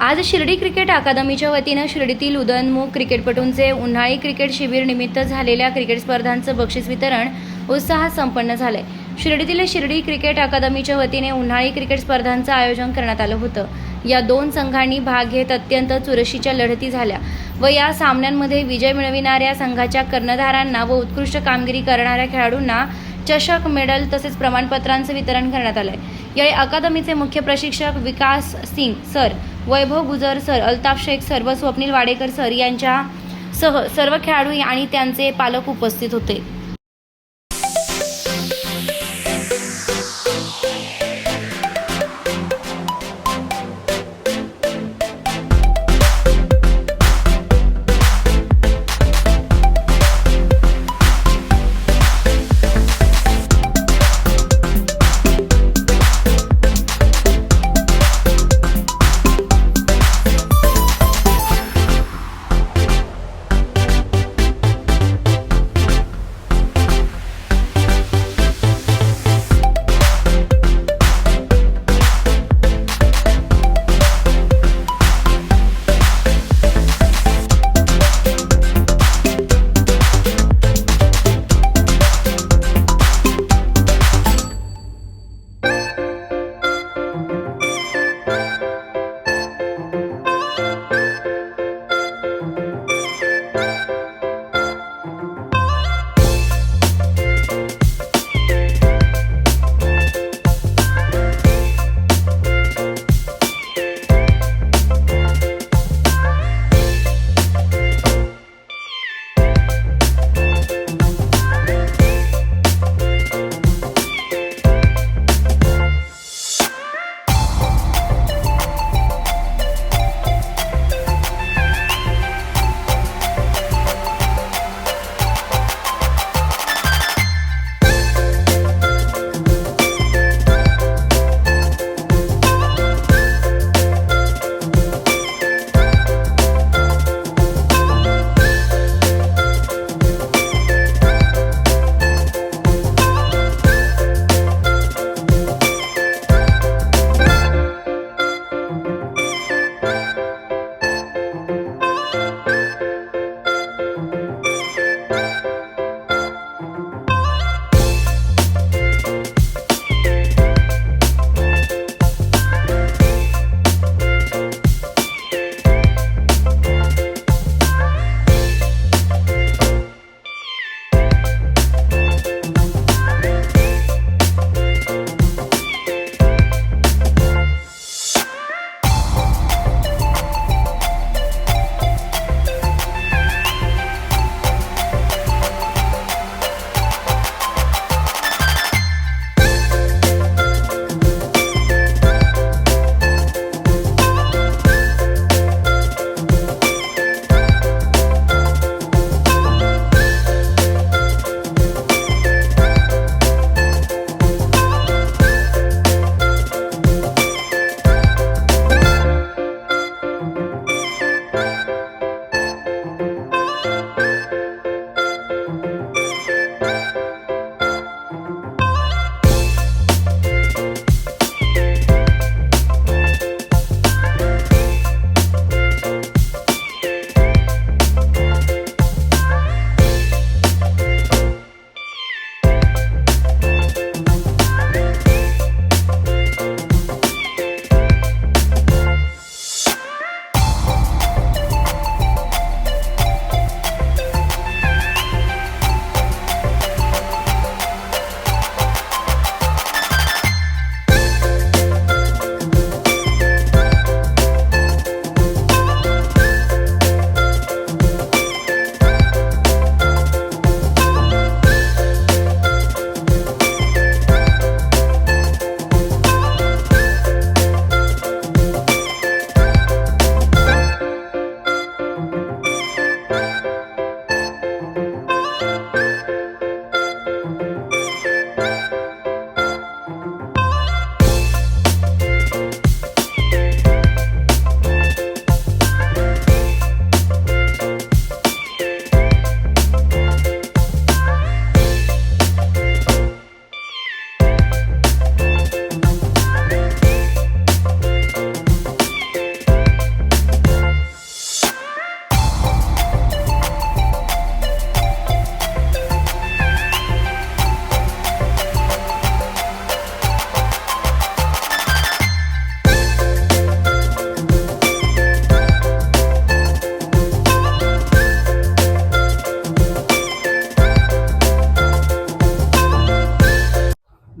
आज शिर्डी क्रिकेट अकादमीच्या वतीनं शिर्डीतील उदयनमुख क्रिकेटपटूंचे उन्हाळी क्रिकेट शिबिर निमित्त झालेल्या क्रिकेट स्पर्धांचं बक्षीस वितरण उत्साहात संपन्न झालंय. शिर्डीतील शिर्डी क्रिकेट अकादमीच्या वतीने उन्हाळी क्रिकेट स्पर्धांचं आयोजन करण्यात आलं होतं. या दोन संघांनी भाग घेत अत्यंत चुरशीच्या लढती झाल्या व या सामन्यांमध्ये विजय मिळविणाऱ्या संघाच्या कर्णधारांना व उत्कृष्ट कामगिरी करणाऱ्या खेळाडूंना चषक मेडल तसेच प्रमाणपत्रांचं वितरण करण्यात आलंय. यावेळी अकादमीचे मुख्य प्रशिक्षक Vikas Singh sir Vaibhav Gujar sir Altaf Shaikh sir व स्वप्नील वाडेकर सर यांच्या सह सर्व खेळाडू आणि त्यांचे पालक उपस्थित होते.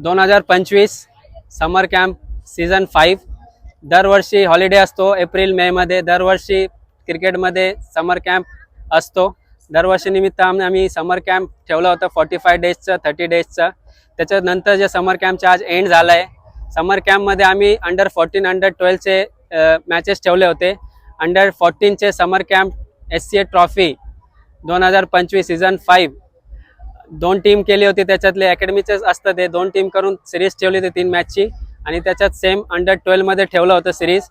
दोन हजार पंचवीस समर कॅम्प सीझन फाईव्ह दरवर्षी हॉलिडे असतो. एप्रिल मेमध्ये दरवर्षी क्रिकेटमध्ये समर कॅम्प असतो. दरवर्षी निमित्त आम्ही आम्ही समर कॅम्प ठेवलं होतं फॉर्टी फाय डेजचं थर्टी डेजचं त्याच्यानंतर जे समर कॅम्पचा आज एंड झाला आहे समर कॅम्पमध्ये आम्ही अंडर फोर्टीन अंडर ट्वेल्वचे मॅचेस ठेवले होते. Under फोर्टीनचे summer camp S C A trophy दोन हजार पंचवीस सीझन फाईव्ह दोन टीम केली होती त्याच्यातले अकॅडमीचेच असतं ते. दोन टीम करून सिरीज ठेवली होती तीन मॅचची आणि त्याच्यात सेम अंडर ट्वेल्वमध्ये ठेवलं होतं series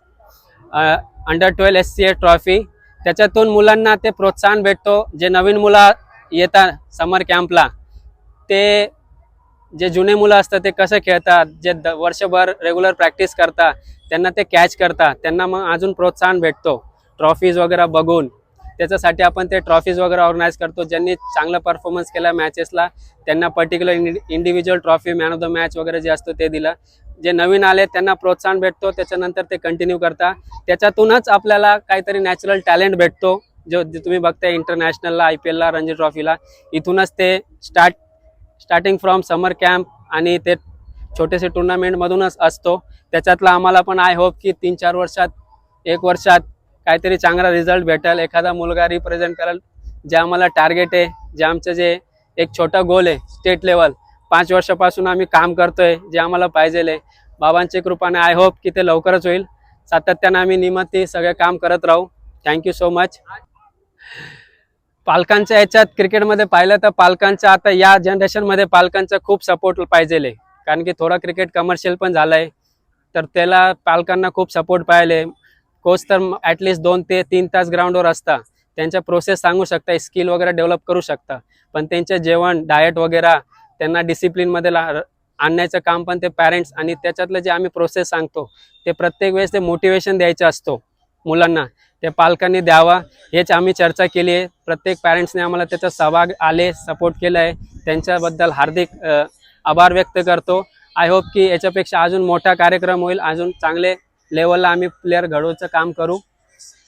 under twelve S C A trophy त्याच्यातून मुलांना ते प्रोत्साहन भेटतो. जे नवीन मुलं येतात समर कॅम्पला ते जे जुने मुलं असतात ते कसं खेळतात? जे द वर्षभर रेग्युलर प्रॅक्टिस करतात त्यांना ते कॅच करतात. त्यांना मग अजून प्रोत्साहन भेटतो. ट्रॉफीज वगैरे बघून. त्याच्यासाठी आपण ते ट्रॉफीज वगैरे ऑर्गनाईज करतो. ज्यांनी चांगला परफॉर्मन्स केला मॅचेसला त्यांना particular individual trophy man of the match वगैरे जे असतो ते दिलं. जे नवीन आले त्यांना प्रोत्साहन भेटतो. त्याच्यानंतर ते कंटिन्यू करता. त्याच्यातूनच आपल्याला काहीतरी नॅचरल टॅलेंट भेटतो. जो जे तुम्ही बघताय इंटरनॅशनलला आय पी एलला रणजी ट्रॉफीला इथूनच ते start starting from summer camp आणि ते छोटेसे टुर्नामेंटमधूनच असतो. त्याच्यातला आम्हाला पण आय होप की तीन चार वर्षात एक वर्षात काहीतरी चांगला रिझल्ट भेटेल. एखादा मुलगा रिप्रेझेंट करेल. जे आम्हाला टार्गेट आहे जे आमचं जे एक छोटा गोल आहे स्टेट लेवल पाच वर्षापासून आम्ही काम करतोय जे आम्हाला पाहिजे आहे. बाबांच्या कृपाने आय होप की ते लवकरच होईल. सातत्यानं आम्ही नियमित सगळे काम करत राहू. थँक्यू सो मच पालकांच्या याच्यात क्रिकेटमध्ये पाहिलं तर पालकांचा आता या जनरेशनमध्ये पालकांचा खूप सपोर्ट पाहिजे कारण की थोडा क्रिकेट कमर्शियल पण झालं आहे तर त्याला पालकांना खूप सपोर्ट पाहिजे कोच तर ॲटलिस्ट दोन ते तीन तास ग्राउंडवर असता. त्यांच्या प्रोसेस सांगू शकता स्किल वगैरे डेव्हलप करू शकता. पण त्यांचे जेवण डाएट वगैरे त्यांना डिसिप्लिनमध्ये ला आणण्याचं काम पण ते पॅरेंट्स आणि त्याच्यातलं जे आम्ही प्रोसेस सांगतो ते प्रत्येक वेळेस ते मोटिवेशन द्यायचं असतो मुलांना. ते पालकांनी द्यावा हेच आम्ही चर्चा केली आहे. प्रत्येक पॅरेंट्सने आम्हाला त्याचा सहभाग आले सपोर्ट केला आहे. त्यांच्याबद्दल हार्दिक आभार व्यक्त करतो. आय होप की याच्यापेक्षा अजून मोठा कार्यक्रम होईल अजून चांगले लेवलला आम्ही प्लेअर घडवचं काम करू.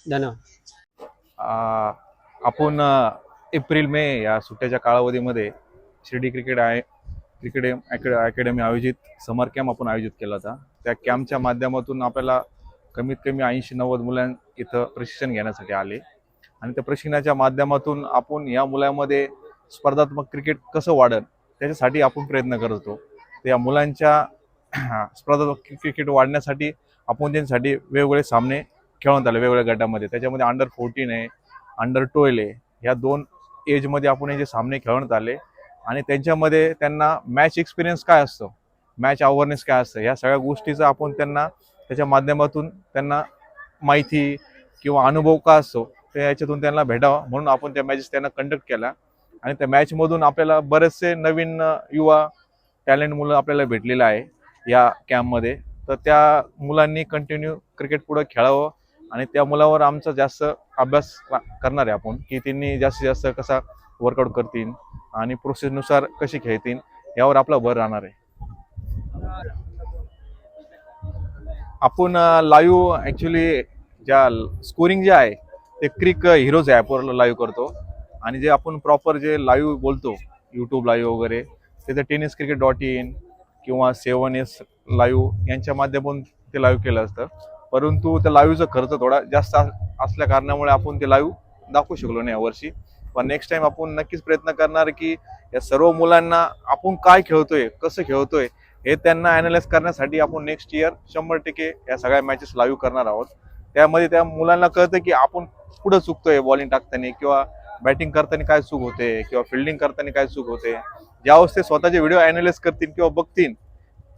धन्यवाद. आपण एप्रिल मे या सुट्ट्याच्या कालावधीमध्ये शिर्डी क्रिकेट आहे क्रिकेट अकॅडमी आयोजित समर कॅम्प आपण आयोजित केला होता. त्या कॅम्पच्या माध्यमातून आपल्याला कमीत कमी ऐंशी नव्वद मुलां इथं प्रशिक्षण घेण्यासाठी आले. आणि त्या प्रशिक्षणाच्या माध्यमातून आपण या मुलांमध्ये स्पर्धात्मक क्रिकेट कसं वाढेल त्याच्यासाठी आपण प्रयत्न करत होतो. या मुलांच्या स्पर्धात्मक क्रिकेट वाढण्यासाठी आपण त्यांच्यासाठी वेगवेगळे सामने खेळवण्यात आले वेगवेगळ्या गटामध्ये. त्याच्यामध्ये अंडर फोर्टीन आहे अंडर ट्वेल्व आहे. ह्या दोन एजमध्ये आपण हे जे सामने खेळवण्यात आले आणि त्यांच्यामध्ये त्यांना मॅच एक्सपिरियन्स काय असतो? मॅच अवेअरनेस काय असतं? ह्या सगळ्या गोष्टीचं आपण त्यांना त्याच्या माध्यमातून त्यांना माहिती किंवा अनुभव का असतो ते याच्यातून त्यांना भेटावा. म्हणून आपण त्या मॅचेस त्यांना कंडक्ट केला. आणि त्या मॅचमधून आपल्याला बरेचसे नवीन युवा टॅलेंट मुलं आपल्याला भेटलेलं आहे या कॅम्पमध्ये तर त्या मुलांनी कंटिन्यू क्रिकेट पुढं खेळावं आणि त्या मुलावर आमचा जास्त अभ्यास करणार आहे आपण की त्यांनी जास्तीत जास्त कसा वर्कआउट करतील आणि प्रोसेसनुसार कसे खेळतील यावर आपला भर राहणार आहे. आपण लाईव्ह ॲक्च्युली ज्या स्कोरिंग जे आहे ते क्रिक हिरोज ॲपवर लाईव्ह करतो. आणि जे आपण प्रॉपर जे लाईव्ह बोलतो यूट्यूब लाईव्ह वगैरे त्याचं टेनिस क्रिकेट डॉट इन किंवा सेवन एस लाईव्ह यांच्या माध्यमातून ते लाईव्ह केलं असतं. परंतु त्या लाईव्हचा खर्च थोडा जास्त असल्या कारणामुळे आपण ते लाईव्ह दाखवू शकलो नाही यावर्षी. पण नेक्स्ट टाइम आपण नक्कीच प्रयत्न करणार की या सर्व मुलांना आपण काय खेळतोय कसं खेळतोय हे त्यांना अनालाइज करण्यासाठी आपण नेक्स्ट इयर शंभर टक्के या सगळ्या मॅचेस लाईव्ह करणार आहोत. त्यामध्ये त्या मुलांना कळतं की आपण पुढं चुकतोय बॉलिंग टाकताना किंवा बॅटिंग करताना काय चूक होते किंवा फिल्डिंग करताना काय चूक होते. ज्या ते स्वतःचे व्हिडिओ अनालाइज करतील किंवा बघतील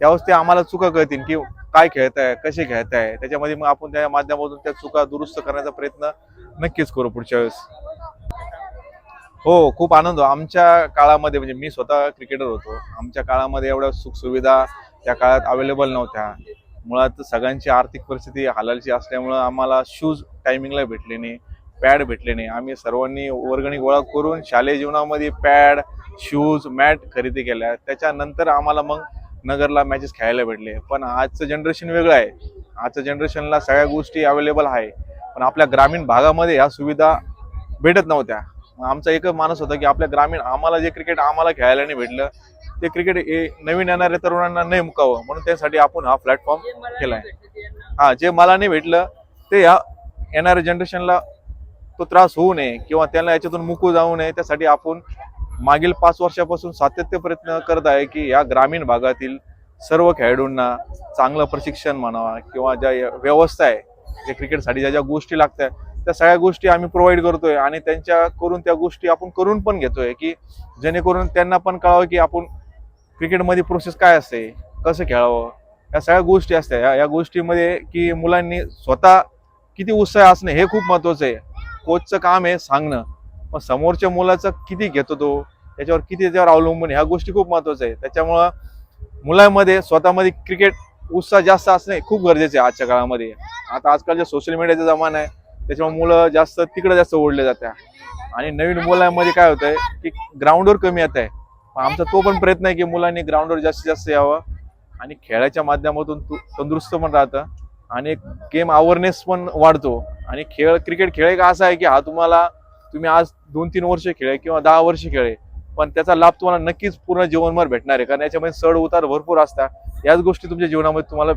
त्यावेळेस ते आम्हाला चुका कळतील की काय खेळताय कसे खेळताय. त्याच्यामध्ये मग आपण त्या माध्यमातून त्या चुका दुरुस्त करण्याचा प्रयत्न नक्कीच करू पुढच्या वेळेस. हो खूप आनंद. आमच्या काळामध्ये म्हणजे मी स्वतः क्रिकेटर होतो. आमच्या काळामध्ये एवढ्या सुखसुविधा त्या काळात अवेलेबल नव्हत्या. मुळात सगळ्यांची आर्थिक परिस्थिती हालालची असल्यामुळं आम्हाला शूज टायमिंगला भेटले नाही पॅड भेटले नाही. आम्ही सर्वांनी वर्गणी गोळा करून शालेय जीवनामध्ये पॅड शूज मॅट खरेदी केल्या. त्याच्यानंतर आम्हाला मग नगरला मॅचेस खेळायला भेटले. पण आजचं जनरेशन वेगळं आहे. आजच्या जनरेशनला सगळ्या गोष्टी अवेलेबल आहे. पण आपल्या ग्रामीण भागामध्ये ह्या सुविधा भेटत नव्हत्या. आमचा एकच मानस होता की आपल्या ग्रामीण आम्हाला जे क्रिकेट आम्हाला खेळायला नाही भेटलं ते क्रिकेट हे नवीन येणाऱ्या तरुणांना नाही मुकावं. म्हणून त्यासाठी आपण हा प्लॅटफॉर्म केला आहे हा जे मला नाही भेटलं ते ह्या येणाऱ्या जनरेशनला तो त्रास होऊ नये किंवा त्यांना याच्यातून मुकू जाऊ नये. त्यासाठी आपण मागील पाच वर्षापासून सातत्य प्रयत्न करत आहे की या ग्रामीण भागातील सर्व खेळाडूंना चांगलं प्रशिक्षण म्हणावा किंवा ज्या व्यवस्था आहे जे क्रिकेटसाठी ज्या ज्या गोष्टी लागतात त्या सगळ्या गोष्टी आम्ही प्रोव्हाइड करतोय आणि त्यांच्या करून त्या गोष्टी आपण करून पण घेतोय की जेणेकरून त्यांना पण कळावं की आपण क्रिकेटमध्ये प्रोसेस काय असते कसं खेळावं या सगळ्या गोष्टी असतात. या या गोष्टीमध्ये की मुलांनी स्वतः किती उत्साह असणं हे खूप महत्वाचं आहे. कोचचं काम आहे सांगणं. पण समोरच्या मुलाचं किती घेतो तो? त्याच्यावर किती त्याच्यावर अवलंबून ह्या गोष्टी खूप महत्त्वाच्या आहे त्याच्यामुळं मुलांमध्ये स्वतःमध्ये क्रिकेट उत्साह जास्त असणे खूप गरजेचे आहे आजच्या काळामध्ये. आता आजकालच्या सोशल मीडियाचा जमाना आहे. त्याच्यामुळे मुलं जास्त तिकडे जास्त ओढले जातात आणि नवीन मुलांमध्ये काय होतंय की ग्राउंडवर कमी येत आहे. आमचा तो पण प्रयत्न आहे की मुलांनी ग्राउंडवर जास्तीत जास्त यावं. आणि खेळाच्या माध्यमातून तंदुरुस्त पण राहतं. आणि गेम अवेअरनेस पण वाढतो. आणि खेळ क्रिकेट खेळ एक असा आहे की हा तुम्हाला तुम्ही आज दोन तीन वर्ष खेळे किंवा दहा वर्ष खेळे पण त्याचा लाभ तुम्हाला नक्कीच पूर्ण जीवनभर भेटणार आहे. कारण याच्यामध्ये चढ उतार भरपूर असतात. याच गोष्टी तुमच्या जीवनामध्ये तुम्हाला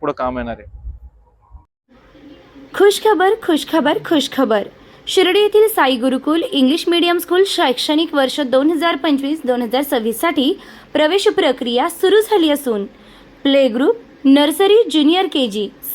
पुढे काम येणार आहे. खुशखबर खुशखबर खुशखबर शिर्डी येथील Sai Gurukul English medium school शैक्षणिक वर्ष दोन हजार पंचवीस दोन हजार सव्वीससाठी प्रवेश प्रक्रिया सुरू झाली असून. Play group nursery junior K G.